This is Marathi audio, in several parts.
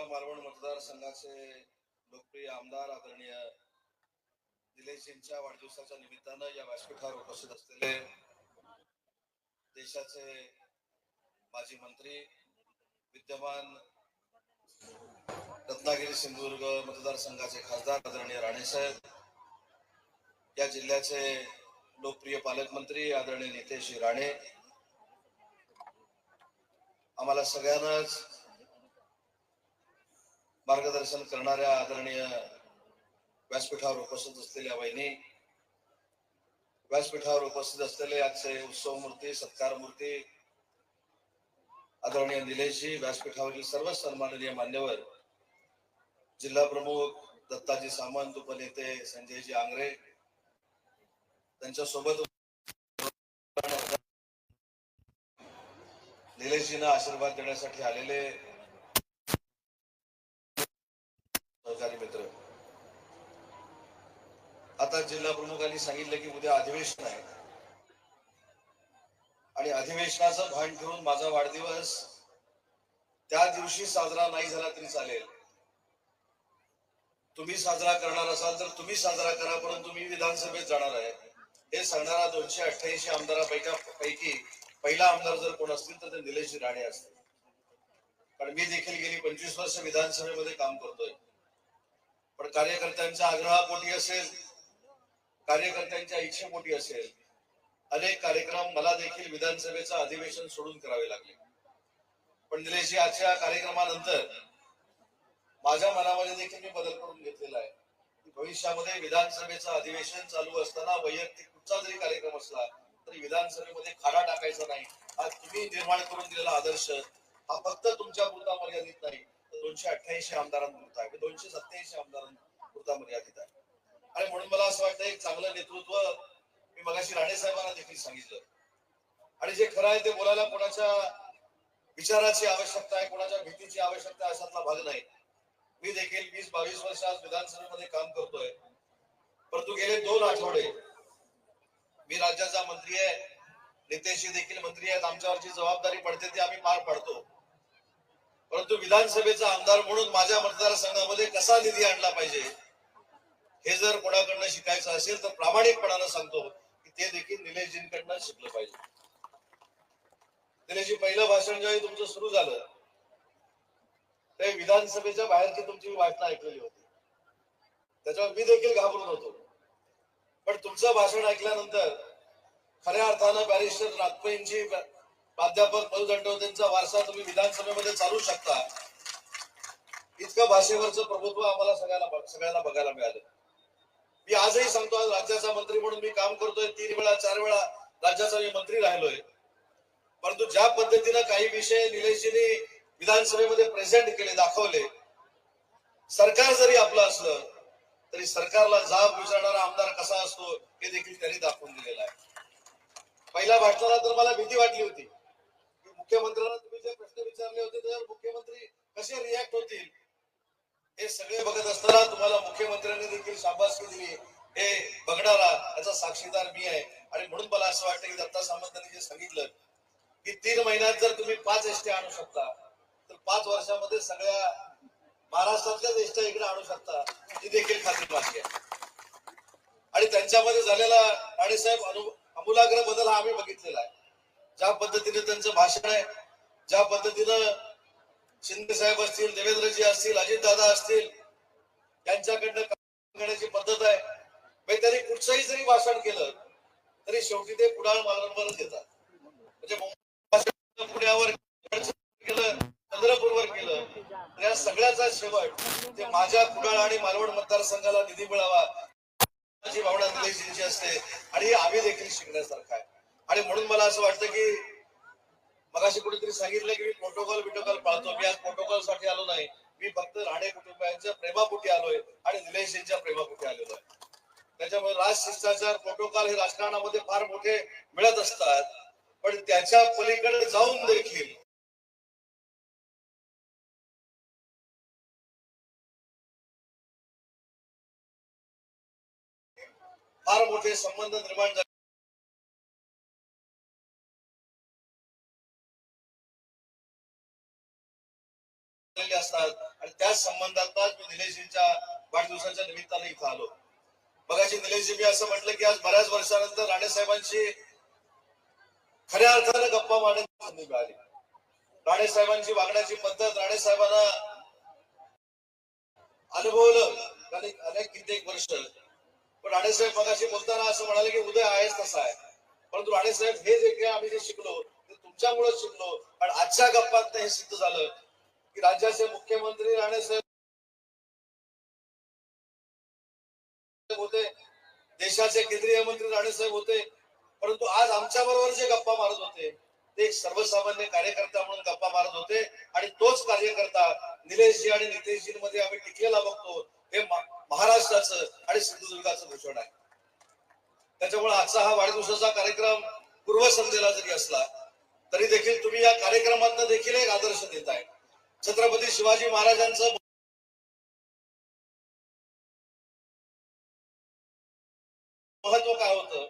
यवतमाळ मालवण मतदारसंघाचे लोकप्रिय आमदार आदरणीय निलेशजींच्या वाढदिवसाच्या निमित्तानं या व्यासपीठावर उपस्थित असलेले देशाचे माजी मंत्री विद्यमान रत्नागिरी सिंधुदुर्ग मतदारसंघाचे खासदार आदरणीय राणेसाहेब या जिल्ह्याचे लोकप्रिय पालकमंत्री आदरणीय नितेश राणे आम्हाला सगळ्यांनाच मार्गदर्शन करणाऱ्या आदरणीय व्यासपीठावर उपस्थित असलेल्या वहिनी व्यासपीठावर उपस्थित असलेले आजचे उत्सव मूर्ती सत्कार मूर्ती आदरणीय निलेशजी व्यासपीठावरील सर्व सन्माननीय मान्यवर जिल्हा प्रमुख दत्ताजी सामंत उपनेते संजयजी आंग्रे त्यांच्यासोबत निलेशजींना आशीर्वाद देण्यासाठी आलेले सहकारी मित्र. आता जिल्हा प्रमुखांनी सांगितलं की उद्या अधिवेशन आहे. आणि अधिवेशनाचं भान ठेवून माझा वाढदिवस त्या दिवशी साजरा नाही झाला तरी चालेल. तुम्ही साजरा करणार असाल तर तुम्ही साजरा करा परंतु मी विधानसभेत जाणार आहे. हे सांगणारा दोनशे अठ्ठ्याऐंशी आमदारापैका पैकी पहिला आमदार जर कोण असतील तर ते निलेश राणे असतील. कारण मी देखील गेली पंचवीस वर्ष विधानसभेमध्ये काम करतोय. पण कार्यकर्त्यांच्या आग्रहापोटी असेल कार्यकर्त्यांच्या इच्छेपोटी असेल. अनेक कार्यक्रम मला देखील विधानसभेचं अधिवेशन सोडून करावे लागले. पण निलेशजी आजच्या कार्यक्रमानंतर माझ्या मनामध्ये देखील मी बदल करून घेतलेला आहे. भविष्यामध्ये विधानसभेचं अधिवेशन चालू असताना वैयक्तिक कुठचा जरी कार्यक्रम असला तरी विधानसभेमध्ये खाडा टाकायचा नाही. हा तुम्ही निर्माण करून दिलेला आदर्श हा फक्त तुमच्या पुरता मर्यादित नाही. दोनशे अठ्ठ्याऐंशी आमदारांपुरता आहे. म्हणजे दोनशे सत्याऐंशी आमदारांपुरता मर्यादित आहे. आणि म्हणून मला असं वाटतं एक चांगलं नेतृत्व मी मगाशी राणे साहेबांना देखील सांगितलं. आणि जे खरं आहे ते बोलायला कोणाच्या विचाराची आवश्यकता आहे कोणाच्या भीतीची आवश्यकता आहे अशातला भाग नाही. मी देखील वीस बावीस वर्ष आज विधानसभेमध्ये काम करतोय. परंतु गेले दोन आठवडे मी राज्याचा मंत्री आहे नितेशजी देखील मंत्री आहेत आमच्यावरची जबाबदारी पडते ती आम्ही पार पाडतो. परंतु विधानसभेचा आमदार म्हणून माझ्या मतदारसंघामध्ये कसा निधी आणला पाहिजे हे जर कोणाकडनं शिकायचं असेल तर प्रामाणिकपणानं सांगतो की ते देखील निलेशजींकडनं शिकलं पाहिजे. निलेशजी पहिलं भाषण ज्यावेळी तुमचं सुरू झालं ते विधानसभेच्या बाहेरची तुमची मी भाषणं ऐकलेली होती. त्याच्यावर मी देखील घाबरून होतो. पण तुमचं भाषण ऐकल्यानंतर खऱ्या अर्थानं बॅरिस्टर राजपईंची प्राध्यापक मधु दंडवतेंचा वारसा तुम्ही विधानसभेमध्ये चालू शकता. इतकं भाषेवरचं प्रभुत्व आम्हाला सगळ्याला सगळ्यांना बघायला मिळालं. मी आजही सांगतो आज राज्याचा मंत्री म्हणून मी काम करतोय तीन वेळा चार वेळा राज्याचा मी मंत्री राहिलोय. परंतु ज्या पद्धतीनं काही विषय निलेशजीने विधानसभेमध्ये प्रेझेंट केले दाखवले सरकार जरी आपलं असलं तरी सरकारला जाब विचारणारा आमदार कसा असतो हे देखील त्यांनी दाखवून दिलेलं आहे. पहिल्या भाषणाला तर मला भीती वाटली होती. मुख्यमंत्र्यांना तुम्ही जे प्रश्न विचारले होते तर मुख्यमंत्री कसे रिॲक्ट होतील? हे सगळे बघत असताना तुम्हाला मुख्यमंत्र्यांनी देखील शाबासकी दिली. हे बघणारा याचा साक्षीदार मी आहे. आणि म्हणून मला असं वाटतं की दत्ता सामंतांनी जे सांगितलं की तीन महिन्यात जर तुम्ही पाच एसटी आणू शकता तर पाच वर्षामध्ये सगळ्या महाराष्ट्रातल्याच एसट्या इकडे आणू शकता ही देखील खात्री मागणी आहे. आणि त्यांच्यामध्ये झालेला राणेसाहेब अनु अमूलाग्र बदल हा आम्ही बघितलेला आहे. ज्या पद्धतीने त्यांचं भाषण आहे ज्या पद्धतीनं शिंदे साहेब असतील देवेंद्रजी असतील अजितदादा असतील यांच्याकडनं काम करण्याची पद्धत आहे. म्हणजे त्यांनी कुठचंही जरी भाषण केलं तरी शेवटी ते कुडाळ मालवणवरच येतात. म्हणजे पुण्यावर केलं चंद्रपूरवर केलं तर या सगळ्याचा शेवट ते माझ्या कुडाळ आणि मालवण मतदारसंघाला निधी मिळावा माझी भावना असते. आणि हे आम्ही देखील शिकण्यासारखं आहे. आणि म्हणून मला असं वाटतं की मगाशी कुठेतरी सांगितलं की मी प्रोटोकॉल बिटोकॉल पाळतो. मी आज प्रोटोकॉलसाठी आलो नाही. मी फक्त राणे कुटुंबियांच्या प्रेमापोटी आलोय आणि निलेशजींच्या प्रेमापोटी आलेलो आहे. त्याच्यामुळे राज शिष्टाचार प्रोटोकॉल हे राजकारणामध्ये फार मोठे मिळत असतात. पण त्याच्या पलीकडे जाऊन देखील फार मोठे संबंध निर्माण झाले. असतात. आणि त्याच संबंधातच मी निलेशजींच्या वाढदिवसाच्या निमित्ताने इथं आलो. बघाची निलेशजी मी असं म्हटलं की आज बऱ्याच वर्षानंतर राणे साहेबांची खऱ्या अर्थानं गप्पा मारण्याची संधी मिळाली. राणे साहेबांची वागण्याची पद्धत राणे साहेबांना अनुभवलं अनेक अनेक कित्येक वर्ष. पण राणेसाहेब मगाशी बोलताना असं म्हणाले की उदय आहेच तसा आहे. परंतु राणेसाहेब हे जे काही आम्ही जे शिकलो ते तुमच्यामुळेच शिकलो. आणि आजच्या गप्पात हे सिद्ध झालं. की राज्याचे मुख्यमंत्री राणेसाहेब होते देशाचे केंद्रीय मंत्री राणेसाहेब होते परंतु आज आमच्या बरोबर जे गप्पा मारत होते ते एक सर्वसामान्य कार्यकर्ता म्हणून गप्पा मारत होते आणि तोच कार्यकर्ता निलेशजी आणि नितेशजींमध्ये आम्ही टिकलेला बघतो हे महाराष्ट्राचं आणि सिंधुदुर्गाचं भूषण आहे. त्याच्यामुळे आजचा हा वाढदिवसाचा कार्यक्रम पूर्वसंध्येला जरी असला तरी देखील तुम्ही या कार्यक्रमात देखील एक आदर्श देत आहे. छत्रपती शिवाजी महाराजांचं महत्त्व काय होतं?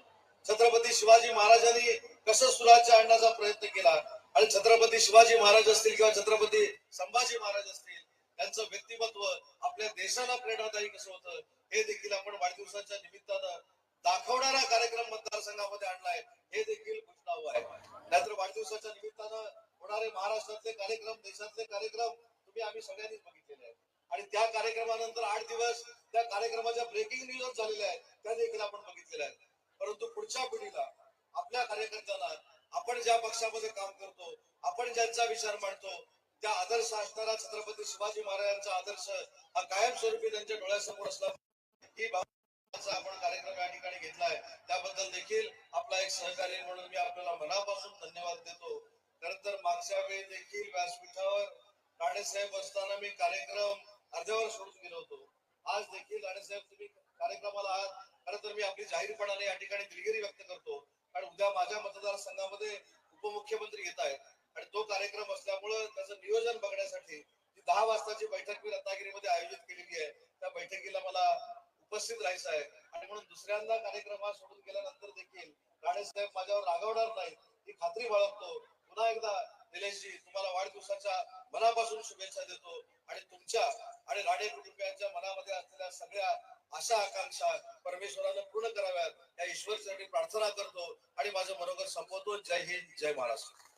छत्रपती शिवाजी महाराजांनी कसं सुराज्य आणण्याचा प्रयत्न केला? आणि छत्रपती शिवाजी महाराज असतील किंवा छत्रपती संभाजी महाराज असतील त्यांचं व्यक्तिमत्व आपल्या देशाला प्रेरणादायी कसं होतं हे देखील आपण वाढदिवसाच्या निमित्तानं दाखवणारा कार्यक्रम मतदारसंघामध्ये आणलाय. हे देखील घोषणावं आहे. नाहीतर वाढदिवसाच्या निमित्तानं होणारे महाराष्ट्रातले कार्यक्रम देशातले कार्यक्रम तुम्ही आम्ही सगळ्यांनीच बघितलेले आहेत. आणि त्या कार्यक्रमानंतर आठ दिवस त्या कार्यक्रमाच्या ब्रेकिंग न्यूज झालेल्या आहेत. त्या देखील आपण बघितलेल्या आहेत. परंतु पुढच्या पिढीला आपल्या कार्यकर्त्यांना आपण ज्या पक्षामध्ये काम करतो आपण ज्यांचा विचार मांडतो त्या आदर्श असणारा छत्रपती शिवाजी महाराजांचा आदर्श हा कायमस्वरूपी त्यांच्या डोळ्यासमोर असला ही भावनाचा आपण कार्यक्रम या ठिकाणी घेतलाय त्याबद्दल देखील आपला एक सहकारी म्हणून मी आपल्याला मनापासून धन्यवाद देतो. खर तर मागच्या वेळी देखील व्यासपीठावर राणेसाहेब असताना मी कार्यक्रम अर्ध्यावर सोडून गेलो होतो. आज देखील राणेसाहेब तुम्ही कार्यक्रमाला आहात. खर तर मी आपली जाहीरपणाने या ठिकाणी दिलगिरी व्यक्त करतो. कारण उद्या माझ्या मतदारसंघामध्ये उपमुख्यमंत्री येत आहेत. आणि तो कार्यक्रम असल्यामुळं त्याचं नियोजन बघण्यासाठी जी दहा वाजताची बैठक मी रत्नागिरीमध्ये आयोजित केलेली आहे त्या बैठकीला मला उपस्थित राहायचं आहे. आणि म्हणून दुसऱ्यांदा कार्यक्रम हा सोडून गेल्यानंतर देखील राणेसाहेब माझ्यावर रागवणार नाही ही खात्री बाळगतो. पुन्हा एकदा निलेशजी तुम्हाला वाढदिवसाच्या मनापासून शुभेच्छा देतो आणि तुमच्या आणि राणे कुटुंबियांच्या मनामध्ये असलेल्या सगळ्या आशा आकांक्षा परमेश्वरानं पूर्ण कराव्यात. या ईश्वरसाठी प्रार्थना करतो आणि माझं मनोगत संपवतो. जय हिंद जय महाराष्ट्र.